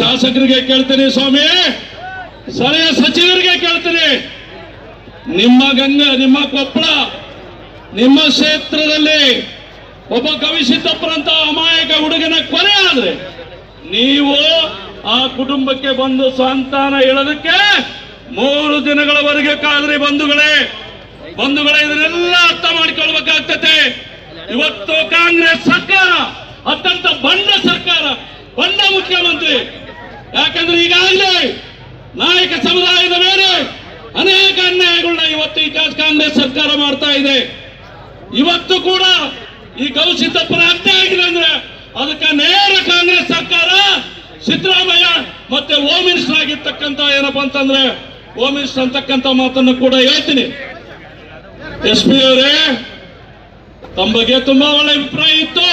ಶಾಸಕರಿಗೆ ಕೇಳ್ತೀನಿ ಸ್ವಾಮಿ. ಸ್ಥಳೀಯ ಸಚಿವರಿಗೆ ಕೇಳ್ತೀನಿ. ನಿಮ್ಮ ಗಂಗ, ನಿಮ್ಮ ಕೊಪ್ಪಳ, ನಿಮ್ಮ ಕ್ಷೇತ್ರದಲ್ಲಿ ಒಬ್ಬ ಕವಿಸಿದ್ದಪ್ಪರಂತ ಅಮಾಯಕ ಹುಡುಗನ ಕೊನೆ ಆದ್ರೆ ನೀವು ಆ ಕುಟುಂಬಕ್ಕೆ ಬಂದು ಸಂತಾನ ಹೇಳೋದಕ್ಕೆ ಮೂರು ದಿನಗಳವರೆಗೆ ಕಾದ್ರಿ ಬಂಧುಗಳೇ. ಬಂಧುಗಳೇ, ಇದನ್ನೆಲ್ಲ ಅರ್ಥ ಮಾಡಿಕೊಳ್ಬೇಕಾಗ್ತತೆ. ಇವತ್ತು ಕಾಂಗ್ರೆಸ್ ಸರ್ಕಾರ, ಅತ್ಯಂತ ಬಂಡ ಸರ್ಕಾರ, ಬಂಡ ಮುಖ್ಯಮಂತ್ರಿ ಯಾಕಂದ್ರೆ ಈಗಾಗಲೇ ನಾಯಕ ಸಮುದಾಯದ ಮೇಲೆ ಅನೇಕ ಅನ್ಯಾಯಗಳನ್ನ ಇವತ್ತು ಈ ಕಾಂಗ್ರೆಸ್ ಸರ್ಕಾರ ಮಾಡ್ತಾ ಇದೆ. ಇವತ್ತು ಕೂಡ ಈ ಗೌಸಿದ್ದಪ್ಪನ ಹತ್ಯೆ ಆಗಿದೆ ಅಂದ್ರೆ ಅದಕ್ಕೆ ನೇರ ಕಾಂಗ್ರೆಸ್ ಸರ್ಕಾರ ಸಿದ್ದರಾಮಯ್ಯ ಮತ್ತೆ ಹೋಮ್ ಮಿನಿಸ್ಟರ್ ಆಗಿರ್ತಕ್ಕಂತ ಏನಪ್ಪಾ ಅಂತಂದ್ರೆ ಹೋಮ್ ಮಿನಿಸ್ಟರ್ ಅಂತಕ್ಕಂತ ಮಾತನ್ನು ಕೂಡ ಹೇಳ್ತೀನಿ. ಎಸ್ ಪಿ ಅವರೇ ತಮ್ಮ ಬಗ್ಗೆ ತುಂಬಾ ಒಳ್ಳೆ ಅಭಿಪ್ರಾಯ ಇತ್ತು.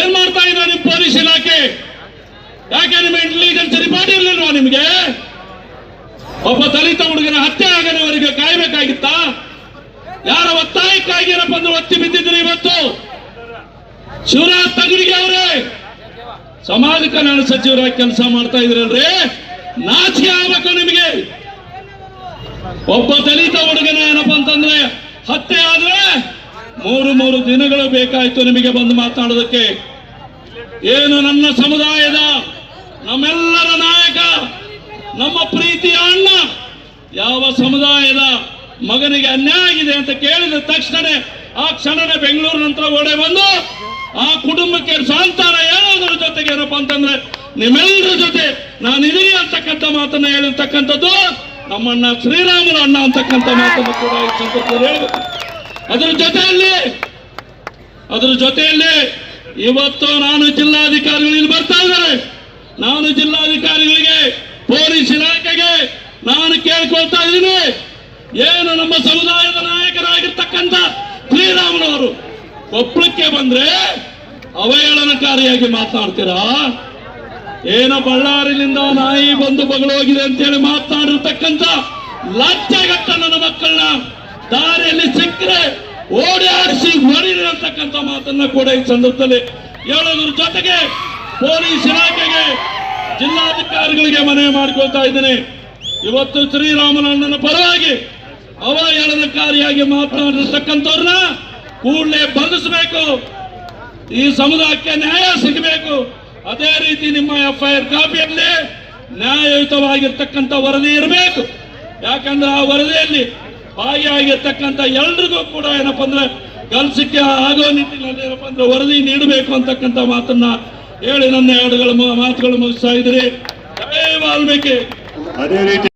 ಏನ್ ಮಾಡ್ತಾ ನಿಮ್ ಪೊಲೀಸ್ ಇಲಾಖೆ? ಯಾಕೆ ನಿಮ್ಮ ಇಂಟೆಲಿಜೆನ್ಸ್ ರಿಪೋರ್ಟ್ ಇರಲಿಲ್ವಾ ನಿಮಗೆ? ಒಬ್ಬ ದಲಿತ ಹುಡುಗನ ಹತ್ಯೆ ಆಗದವರಿಗೆ ಕಾಯ್ಬೇಕಾಗಿತ್ತಾ? ಯಾರ ಒತ್ತಾಯಕ್ಕಾಗಿ ಏನಪ್ಪ ಅಂದ್ರೆ ಒತ್ತಿ ಬಿದ್ದಿದ್ರು ಇವತ್ತು? ಶಿವರಾಜ್ ತಗಡಿಗೆ ಅವರೇ! ಸಮಾಜ ಕಲ್ಯಾಣ ಸಚಿವರಾಗಿ ಕೆಲಸ ಮಾಡ್ತಾ ಇದ್ರಲ್ರಿ? ನಾಚಿ ಆಗ್ಬೇಕು ನಿಮಗೆ? ಒಬ್ಬ ದಲಿತ ಹುಡುಗನ ಏನಪ್ಪ ಅಂತಂದ್ರೆ ಹತ್ಯೆ ಆದ್ರೆ ಮೂರು ಮೂರು ದಿನಗಳು ಬೇಕಾಯ್ತು ನಿಮಗೆ ಬಂದು ಮಾತನಾಡೋದಕ್ಕೆ ಏನು ನನ್ನ ಸಮುದಾಯದ ನಮ್ಮೆಲ್ಲರ ನಾಯಕ, ನಮ್ಮ ಪ್ರೀತಿಯ ಅಣ್ಣ, ಯಾವ ಸಮುದಾಯದ ಮಗನಿಗೆ ಅನ್ಯಾಯ ಆಗಿದೆ ಅಂತ ಕೇಳಿದ ತಕ್ಷಣನೇ ಆ ಕ್ಷಣನೇ ಬೆಂಗಳೂರು ನಂತರ ಓಡೆ ಬಂದು ಆ ಕುಟುಂಬಕ್ಕೆ ಸಾಂತಾನ ಹೇಳೋದ್ರ ಜೊತೆಗೆ ಏನಪ್ಪ ಅಂತಂದ್ರೆ, ನಿಮ್ಮೆಲ್ಲರ ಜೊತೆ ನಾನು ಇದೀನಿ ಅಂತಕ್ಕಂಥ ಮಾತನ್ನ ಹೇಳಿರ್ತಕ್ಕಂಥದ್ದು ನಮ್ಮಣ್ಣ ಶ್ರೀರಾಮನ ಅಣ್ಣ ಅಂತಕ್ಕಂಥ ಮಾತನ್ನು ಕೂಡ ಹೇಳ್ಬೇಕು. ಅದರ ಜೊತೆಯಲ್ಲಿ ಅದರ ಜೊತೆಯಲ್ಲಿ ಇವತ್ತು ನಾನು ಜಿಲ್ಲಾಧಿಕಾರಿಗಳು ಇಲ್ಲಿ ಬರ್ತಾ ಇದ್ದಾರೆ. ನಾನು ಜಿಲ್ಲಾಧಿಕಾರಿಗಳಿಗೆ, ಪೊಲೀಸ್ ಇಲಾಖೆಗೆ ನಾನು ಕೇಳ್ಕೊಳ್ತಾ ಇದ್ದೀನಿ. ಏನು ನಮ್ಮ ಸಮುದಾಯದ ನಾಯಕರಾಗಿರ್ತಕ್ಕಂಥ ಶ್ರೀರಾಮನವರು ಕೊಪ್ಪಳಕ್ಕೆ ಬಂದ್ರೆ ಅವಹೇಳನಕಾರಿಯಾಗಿ ಮಾತನಾಡ್ತೀರಾ ಏನೋ ಬಳ್ಳಾರಿನಿಂದ ನಾಯಿ ಬಂದು ಬಗಳೋಗಿದೆ ಅಂತೇಳಿ ಮಾತನಾಡಿರ್ತಕ್ಕಂಥ ಲಜ್ಜೆಗಟ್ಟ ನನ್ನ ಮಕ್ಕಳನ್ನ ದಾರಿಯಲ್ಲಿ ಸಿಕ್ಕರೆ ಓಡಿ ಆಡಿಸಿ ಅಂತಕ್ಕಂಥ ಮಾತನ್ನ ಕೂಡ ಈ ಸಂದರ್ಭದಲ್ಲಿ ಹೇಳೋದ್ರ ಜೊತೆಗೆ ಪೊಲೀಸ್ ಇಲಾಖೆಗೆ ಜಿಲ್ಲಾಧಿಕಾರಿಗಳಿಗೆ ಮನವಿ ಮಾಡ್ಕೊಳ್ತಾ ಇದ್ದೇನೆ. ಇವತ್ತು ಶ್ರೀರಾಮನಣ್ಣನ ಪರವಾಗಿ ಅವಹೇಳನಕಾರಿಯಾಗಿ ಮಾತನಾಡಿರ್ತಕ್ಕಂಥವ್ರನ್ನ ಕೂಡಲೇ ಬಂಧಿಸಬೇಕು. ಈ ಸಮುದಾಯಕ್ಕೆ ನ್ಯಾಯ ಸಿಗಬೇಕು. ಅದೇ ರೀತಿ ನಿಮ್ಮ ಎಫ್ ಐ ಆರ್ ಕಾಪಿಯಲ್ಲಿ ನ್ಯಾಯಯುತವಾಗಿರ್ತಕ್ಕಂಥ ವರದಿ ಇರಬೇಕು. ಯಾಕಂದ್ರೆ ಆ ವರದಿಯಲ್ಲಿ ಭಾಗಿಯಾಗಿರ್ತಕ್ಕಂಥ ಎಲ್ರಿಗೂ ಕೂಡ ಏನಪ್ಪ ಅಂದ್ರೆ ಕೆಲಸಕ್ಕೆ ಆಗೋ ನಿಟ್ಟಿನಲ್ಲಿ ಏನಪ್ಪ ಅಂದ್ರೆ ವರದಿ ನೀಡಬೇಕು ಅಂತಕ್ಕಂಥ ಮಾತನ್ನ ಹೇಳಿ ನನ್ನ ಎರಡುಗಳ ಮಾತುಗಳು ಮುಗಿಸ್ತಾ ಇದ್ರಿ ವಾಲ್ಮೀಕಿ. ಅದೇ ರೀತಿ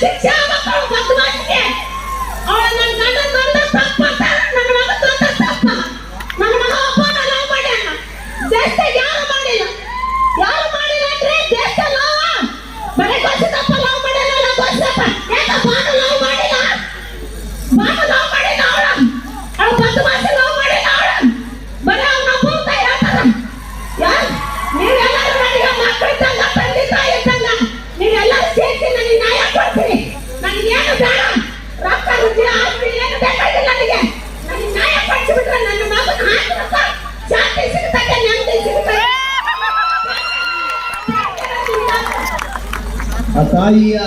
停下 ಆ ತಾಯಿಯ